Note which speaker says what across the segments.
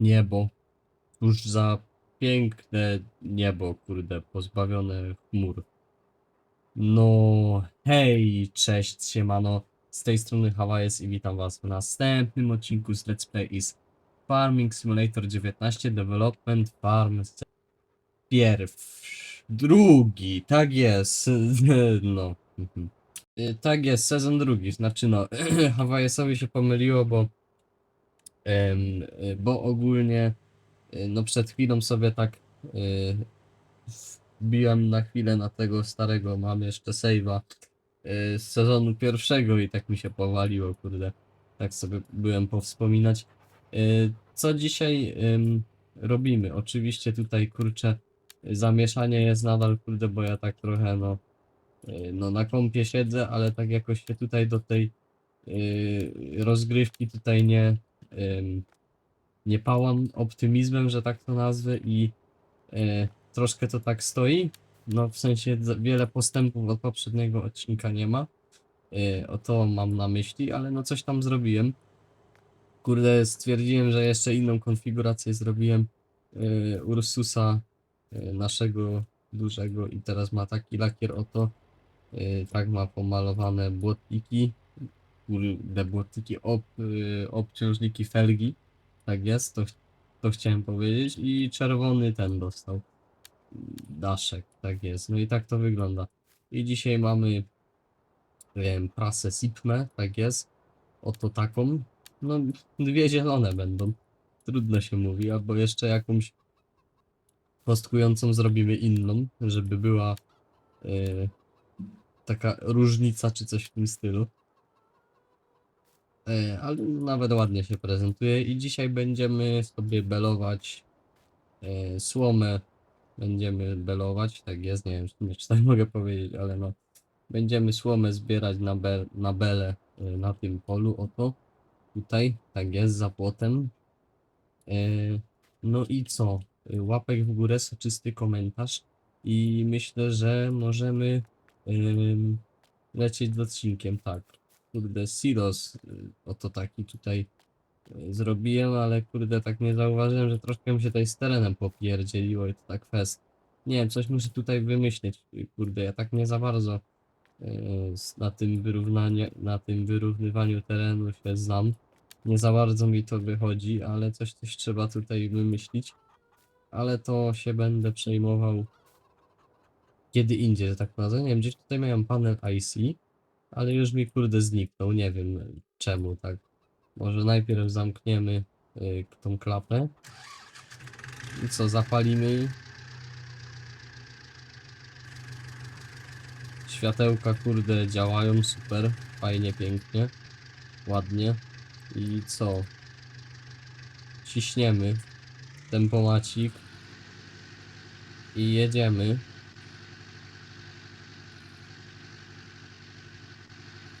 Speaker 1: niebo. Tuż za piękne niebo, kurde, pozbawione chmur. No, hej, cześć, siemano. Z tej strony Hawajes i witam was w następnym odcinku z Let's Play is Farming Simulator 19 Development Farm Pierwszy, drugi, tak jest, no. Y, Tak jest, sezon drugi, znaczy no, Hawajesowi się pomyliło, bo bo ogólnie y, no przed chwilą sobie tak y, wbiłem na chwilę na tego starego, mam jeszcze save'a y, z sezonu pierwszego i tak mi się powaliło, kurde. Tak sobie byłem powspominać. Y, Co dzisiaj robimy? Oczywiście tutaj, kurczę, zamieszanie jest nadal, kurde, bo ja tak trochę, no, y, no na kąpie siedzę, ale tak jakoś się tutaj do tej y, rozgrywki tutaj nie, nie pałam optymizmem, że tak to nazwę i y, troszkę to tak stoi. No w sensie wiele postępów od poprzedniego odcinka nie ma. Y, o to mam na myśli, ale no coś tam zrobiłem. Kurde, stwierdziłem, że jeszcze inną konfigurację zrobiłem y, Ursusa naszego dużego i teraz ma taki lakier oto. Tak ma pomalowane błotniki. Kurde, błotniki, ob, y, obciążniki felgi. Tak jest, to, to chciałem powiedzieć. I czerwony ten dostał. Daszek, tak jest. No i tak to wygląda. I dzisiaj mamy wiem, prasę Sipme, tak jest. Oto taką. No, dwie zielone będą. Trudno się mówi, albo jeszcze jakąś kostkującą zrobimy inną, żeby była yy, taka różnica czy coś w tym stylu. Yy, ale nawet ładnie się prezentuje. I dzisiaj będziemy sobie belować yy, słomę. Będziemy belować, tak jest, nie wiem czy- tak mogę powiedzieć, ale no. Będziemy słomę zbierać na, be, na belę y, na tym polu, oto. Tutaj, tak jest, za płotem. Y, No i co? Łapek w górę, soczysty komentarz. I myślę, że możemy lecieć z odcinkiem, tak. Kurde, silos, y, oto taki tutaj y, zrobiłem, ale kurde, tak nie zauważyłem, że troszkę mi się tutaj z terenem popierdzieliło i to tak fest. Nie wiem, coś muszę tutaj wymyślić, y, kurde, ja tak nie za bardzo na tym wyrównanie, na tym wyrównywaniu terenu się znam. Nie za bardzo mi to wychodzi, ale coś, coś trzeba tutaj wymyślić. Ale to się będę przejmował kiedy indziej, że tak nazwę. Nie wiem, gdzieś tutaj miałem panel IC, ale już mi kurde zniknął, nie wiem czemu tak. Może najpierw zamkniemy y, tą klapę. I co, zapalimy. Światełka, kurde, działają super, fajnie, pięknie, ładnie. I co? Ciśniemy tempomacik i jedziemy.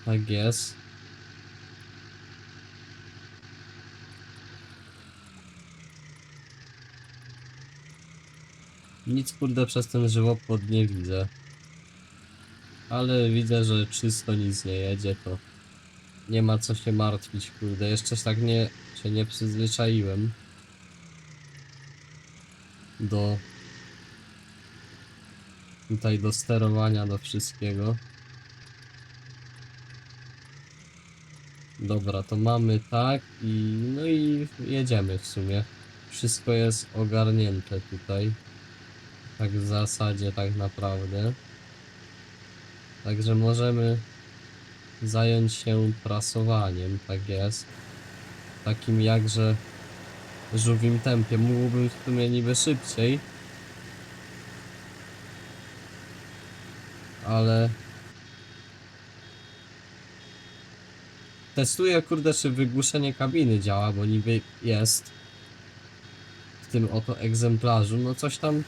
Speaker 1: Tak jest. Nic kurde przez ten żywopłot nie widzę. Ale widzę, że czysto nic nie jedzie, to nie ma co się martwić, kurde. Jeszcze tak nie się nie przyzwyczaiłem do tutaj do sterowania, do wszystkiego. Dobra, to mamy tak i no i jedziemy w sumie. Wszystko jest ogarnięte tutaj. Tak w zasadzie tak naprawdę. Także możemy zająć się prasowaniem, tak jest. Takim jakże żółwim tempie. Mógłbym w sumie niby szybciej. Ale testuję kurde czy wygłuszenie kabiny działa, bo niby jest w tym oto egzemplarzu. No coś tam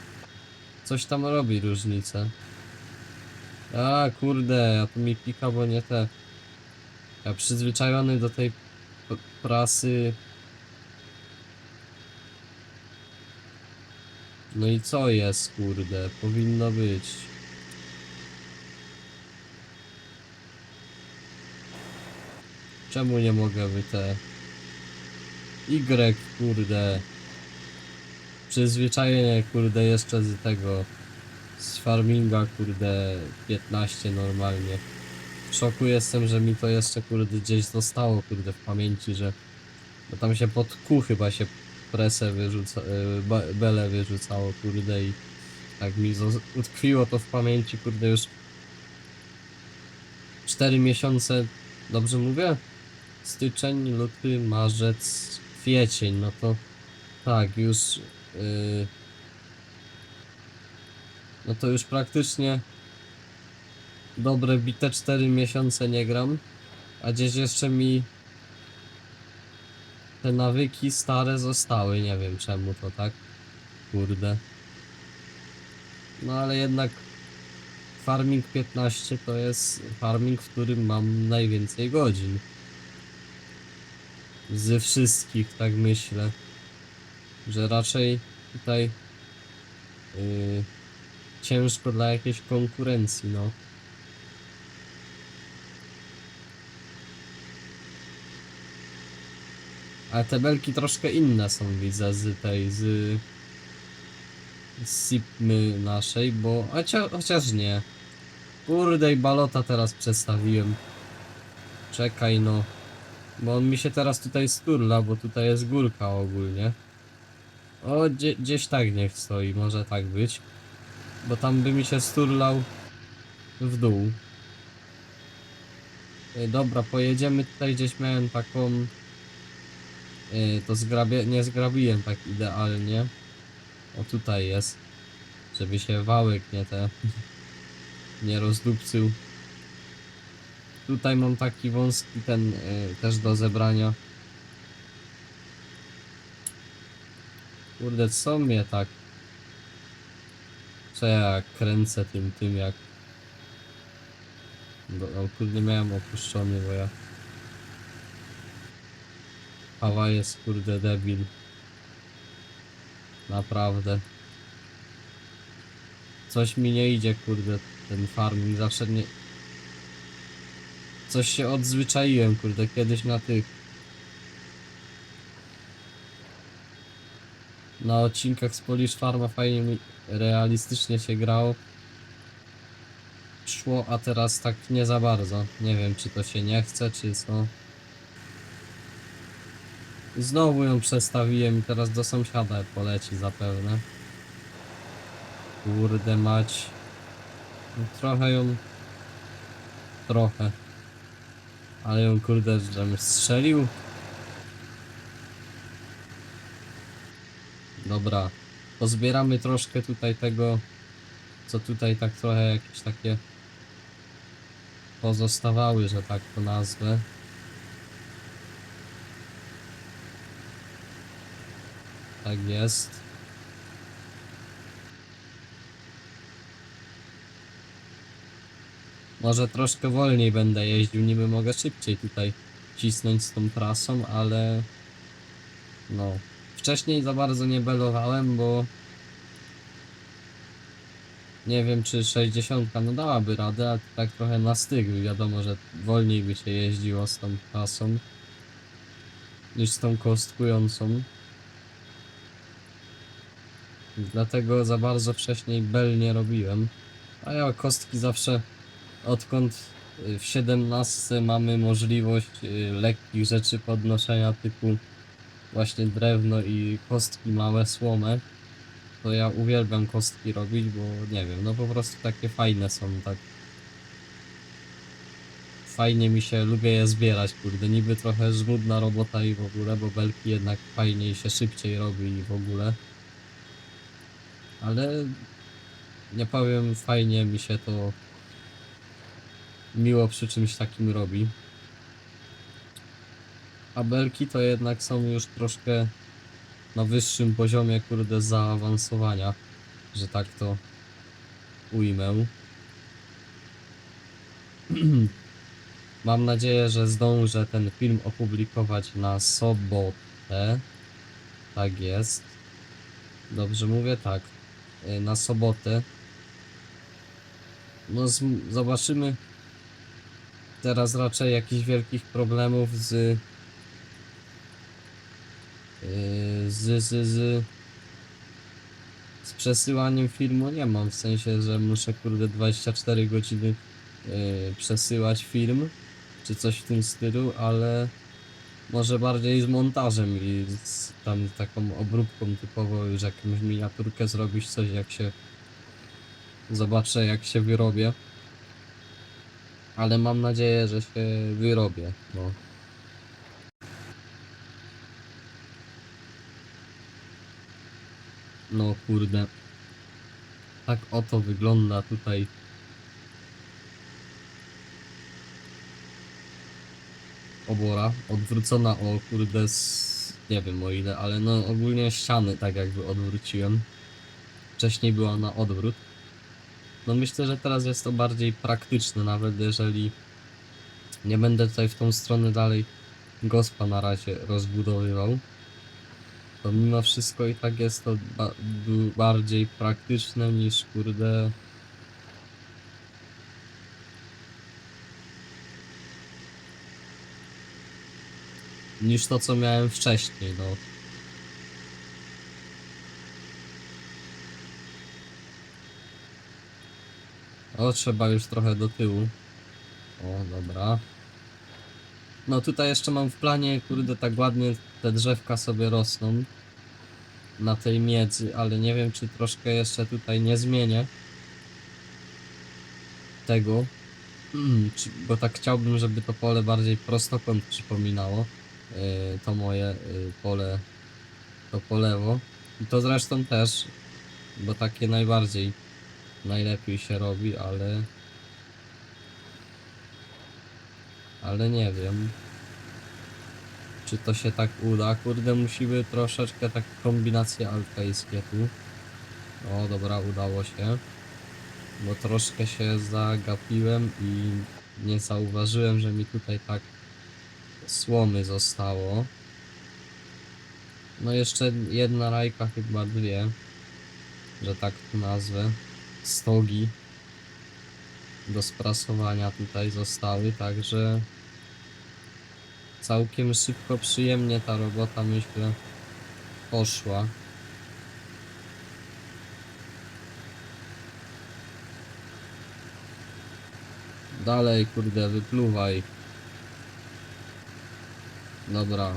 Speaker 1: coś tam robi różnicę. A kurde, a tu mi pika, bo nie te. Ja przyzwyczajony do tej prasy. No i co jest, kurde? Powinno być. Czemu nie mogę wy te... Y, kurde. przyzwyczajenie, kurde, jeszcze z tego, z farminga, kurde, 15 normalnie. W szoku jestem, że mi to jeszcze, kurde, gdzieś zostało, kurde, w pamięci, że bo tam się pod kół chyba się presę wyrzuca, y, be- belę wyrzucało, kurde, i tak mi utkwiło to w pamięci, kurde, już 4 miesiące, dobrze mówię? Styczeń, luty, marzec, kwiecień, no to tak, już yy, no to już praktycznie dobre bite 4 miesiące nie gram, a gdzieś jeszcze mi te nawyki stare zostały, nie wiem czemu to tak, kurde. No ale jednak Farming 15 to jest farming, w którym mam najwięcej godzin. Ze wszystkich, tak myślę. Że raczej tutaj yy, ciężko dla jakiejś konkurencji, no. Ale te belki troszkę inne są, widzę, z tej, z... z naszej, bo... Chociaż, chociaż nie. Kurde i balota teraz przestawiłem. Czekaj no. Bo on mi się teraz tutaj sturla, bo tutaj jest górka ogólnie. O, gdzie, gdzieś tak niech stoi, może tak być. Bo tam by mi się sturlał w dół. Ej, dobra, pojedziemy tutaj gdzieś miałem taką... Ej, to zgrabie... nie zgrabiłem tak idealnie. O tutaj jest. Żeby się wałek nie te... nie rozdupcył. Tutaj mam taki wąski ten y, też do zebrania. Kurde, co mnie tak? Co ja kręcę tym, tym jak... Do, o, kurde, miałem opuszczony, bo ja... Hawa jest kurde debil. Naprawdę. Coś mi nie idzie, kurde, ten farming. Zawsze nie... Coś się odzwyczaiłem, kurde, kiedyś na tych... Na odcinkach z Polish Farma fajnie mi realistycznie się grało. Szło, a teraz tak nie za bardzo. Nie wiem, czy to się nie chce, czy co. Znowu ją przestawiłem i teraz do sąsiada poleci zapewne. Kurde mać. No, trochę ją... Trochę. Ale ją kurde, żebym strzelił. Dobra. Pozbieramy troszkę tutaj tego, co tutaj tak trochę jakieś takie pozostawały, że tak to nazwę. Tak jest. Może troszkę wolniej będę jeździł, niby mogę szybciej tutaj cisnąć z tą trasą, ale no. Wcześniej za bardzo nie belowałem, bo nie wiem czy 60 no dałaby radę, ale tak trochę na styk, wiadomo, że wolniej by się jeździło z tą trasą niż z tą kostkującą. Dlatego za bardzo wcześniej bel nie robiłem. A ja kostki zawsze odkąd y, w 17 mamy możliwość y, lekkich rzeczy podnoszenia typu właśnie drewno i kostki małe, słomę, to ja uwielbiam kostki robić, bo nie wiem, no po prostu takie fajne są, tak fajnie mi się, lubię je zbierać, kurde, niby trochę żmudna robota i w ogóle, bo belki jednak fajniej się szybciej robi i w ogóle. Ale nie powiem, fajnie mi się to miło przy czymś takim robi. A belki to jednak są już troszkę na wyższym poziomie, kurde, zaawansowania, że tak to ujmę. Mam nadzieję, że zdążę ten film opublikować na sobotę. Tak jest. Dobrze mówię? Tak. Y, Na sobotę. No zobaczymy. Teraz raczej jakichś wielkich problemów z yy, z, z, z z przesyłaniem filmu nie mam, w sensie, że muszę kurde 24 godziny yy, przesyłać film, czy coś w tym stylu, ale może bardziej z montażem i z tam taką obróbką typowo, już jakąś miniaturkę zrobić, coś jak się zobaczę jak się wyrobię. Ale mam nadzieję, że się wyrobię, no. No kurde. Tak oto wygląda tutaj. Obora. Odwrócona o kurde z... Nie wiem o ile, ale no ogólnie ściany tak jakby odwróciłem. Wcześniej była na odwrót. No myślę, że teraz jest to bardziej praktyczne, nawet jeżeli nie będę tutaj w tą stronę dalej gospa na razie rozbudowywał. To mimo wszystko i tak jest to ba bardziej praktyczne niż kurde. Niż to co miałem wcześniej, no. O, trzeba już trochę do tyłu. O, dobra. No tutaj jeszcze mam w planie, kurde, tak ładnie te drzewka sobie rosną na tej miedzy, ale nie wiem, czy troszkę jeszcze tutaj nie zmienię tego, czy- bo tak chciałbym, żeby to pole bardziej prostokąt przypominało, yy, to moje yy, pole, to po lewo. I to zresztą też, bo takie najbardziej, najlepiej się robi, ale ale nie wiem. Czy to się tak uda? Kurde, musimy troszeczkę tak kombinacje alpejskie tu. O, dobra, udało się. Bo troszkę się zagapiłem i nie zauważyłem, że mi tutaj tak słomy zostało. No jeszcze jedna rajka, chyba dwie, że tak to nazwę. Stogi do sprasowania tutaj zostały, także całkiem szybko, przyjemnie ta robota myślę poszła. Dalej, kurde, wypluwaj. Dobra.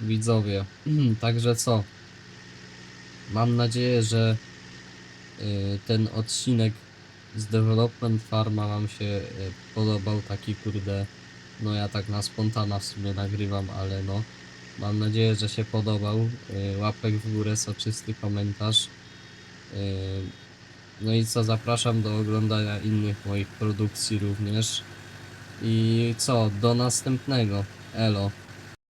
Speaker 1: Widzowie, także co? Mam nadzieję, że ten odcinek z Development Farma wam się y, podobał, taki kurde, no ja tak na spontana w sumie nagrywam, ale no, mam nadzieję, że się podobał, y, łapek w górę, soczysty komentarz, y, no i co, zapraszam do oglądania innych moich produkcji również. I co, do następnego, elo.